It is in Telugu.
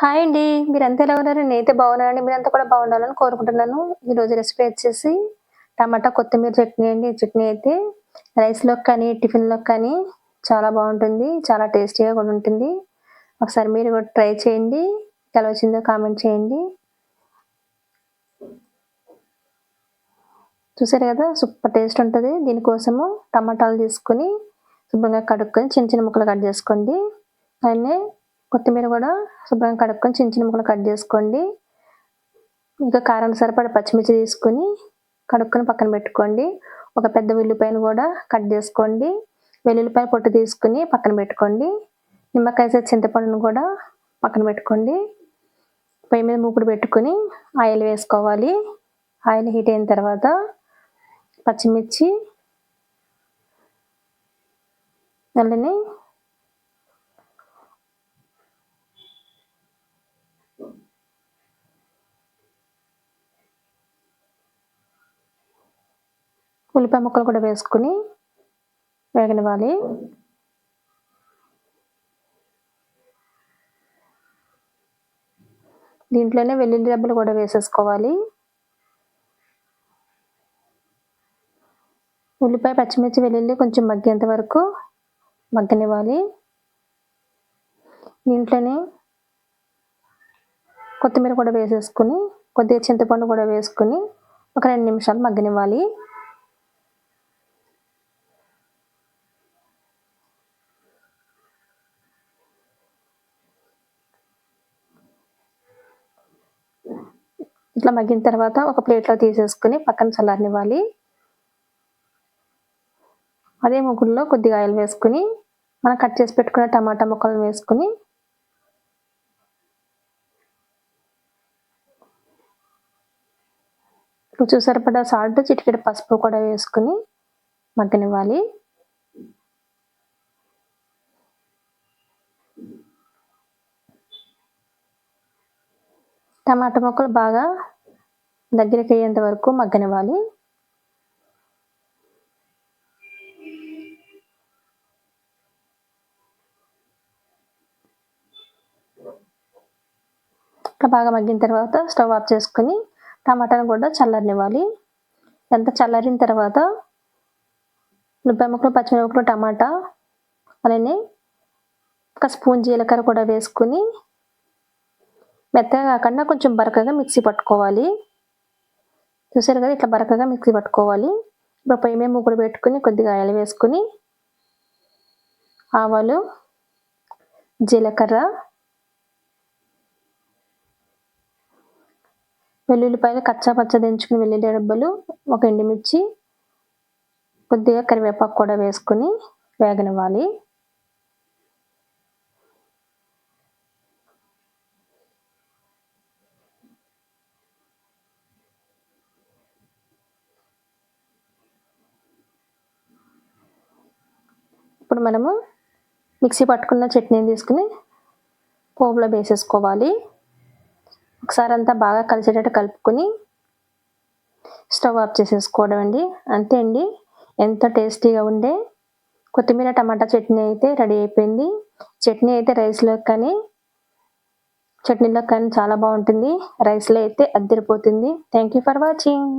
హాయ్ అండి. మీరు అంతా ఎలా ఉన్నారు? నేనైతే బాగున్నానండి. మీరంతా కూడా బాగుండాలని కోరుకుంటున్నాను. ఈరోజు రెసిపీ వచ్చేసి టమాటా కొత్తిమీర చట్నీ అండి. ఈ చట్నీ అయితే రైస్లోకి కానీ టిఫిన్లోకి కానీ చాలా బాగుంటుంది. చాలా టేస్టీగా కూడా ఉంటుంది. ఒకసారి మీరు కూడా ట్రై చేయండి. ఎలా వచ్చిందో కామెంట్ చేయండి. చూసారు కదా సూపర్ టేస్ట్ ఉంటుంది. దీనికోసము టమాటాలు తీసుకొని శుభ్రంగా కడుక్కొని చిన్న చిన్న ముక్కలు కట్ చేసుకోండి. అలానే కొత్తిమీర కూడా శుభ్రంగా కడుక్కొని చిన్న చిన్న ముక్కలు కట్ చేసుకోండి. ఇంకా కారం సరిపడా పచ్చిమిర్చి తీసుకొని కడుక్కొని పక్కన పెట్టుకోండి. ఒక పెద్ద వెల్లుల్లిపాయను కూడా కట్ చేసుకోండి. వెల్లుల్లిపాయ పొట్టు తీసుకుని పక్కన పెట్టుకోండి. నిమ్మకాయ చింతపండును కూడా పక్కన పెట్టుకోండి. పొయ్యి మీద మూకుడు పెట్టుకొని ఆయిల్ వేసుకోవాలి. ఆయిల్ హీట్ అయిన తర్వాత పచ్చిమిర్చి అలానే ఉల్లిపాయ ముక్కలు కూడా వేసుకుని వేగనివ్వాలి. దీంట్లోనే వెల్లుల్లి దెబ్బలు కూడా వేసేసుకోవాలి. ఉల్లిపాయ పచ్చిమిర్చి వెల్లుల్లి కొంచెం మగ్గేంత వరకు మగ్గనివ్వాలి. దీంట్లోనే కొత్తిమీర కూడా వేసేసుకుని కొద్దిగా చింతపండు కూడా వేసుకుని ఒక రెండు నిమిషాలు మగ్గనివ్వాలి. ఇట్లా మగ్గిన తర్వాత ఒక ప్లేట్లో తీసేసుకుని పక్కన చల్లారనివ్వాలి. అదే ముగ్గుల్లో కొద్దిగా ఆయిల్ వేసుకుని మనం కట్ చేసి పెట్టుకున్న టమాటా ముక్కలను వేసుకుని రుచి సరిపడా సాల్ట్ చిటికెడ పసుపు కూడా వేసుకుని మగ్గనివ్వాలి. టమాటా ముక్కలు బాగా దగ్గరికి అయ్యేంత వరకు మగ్గనివ్వాలి. ఇట్లా బాగా మగ్గిన తర్వాత స్టవ్ ఆఫ్ చేసుకొని టమాటాను కూడా చల్లరినివ్వాలి. ఎంత చల్లరిన తర్వాత ఉల్లిపాయ ముక్కలు పచ్చిమిరపక్కలు టమాటా అలానే ఒక స్పూన్ జీలకర్ర కూడా వేసుకుని మెత్తగా కాకుండా కొంచెం బరకగా మిక్సీ పట్టుకోవాలి. చూసారు కదా ఇట్లా బరకగా మిక్సీ పట్టుకోవాలి. ఇప్పుడు పొయ్యి మీద ముగ్గురు పెట్టుకుని కొద్దిగా ఆయిల్ వేసుకుని ఆవాలు జీలకర్ర వెల్లుల్లిపాయలు కచ్చా పచ్చ దించుకుని వెల్లుల్లి డబ్బలు ఒక ఎండుమిర్చి కొద్దిగా కరివేపాకు కూడా వేసుకుని వేగనివ్వాలి. ఇప్పుడు మనము మిక్సీ పట్టుకున్న చట్నీని తీసుకుని పోపులో వేసేసుకోవాలి. ఒకసారి అంతా బాగా కలిసేటట్టు కలుపుకొని స్టవ్ ఆఫ్ చేసేసుకోవడం అండి. అంతే అండి. ఎంత టేస్టీగా ఉండే కొత్తిమీర టమాటా చట్నీ అయితే రెడీ అయిపోయింది. చట్నీ అయితే రైస్లో కానీ చట్నీలో కానీ చాలా బాగుంటుంది. రైస్లో అయితే అద్దరిపోతుంది. Thank you for watching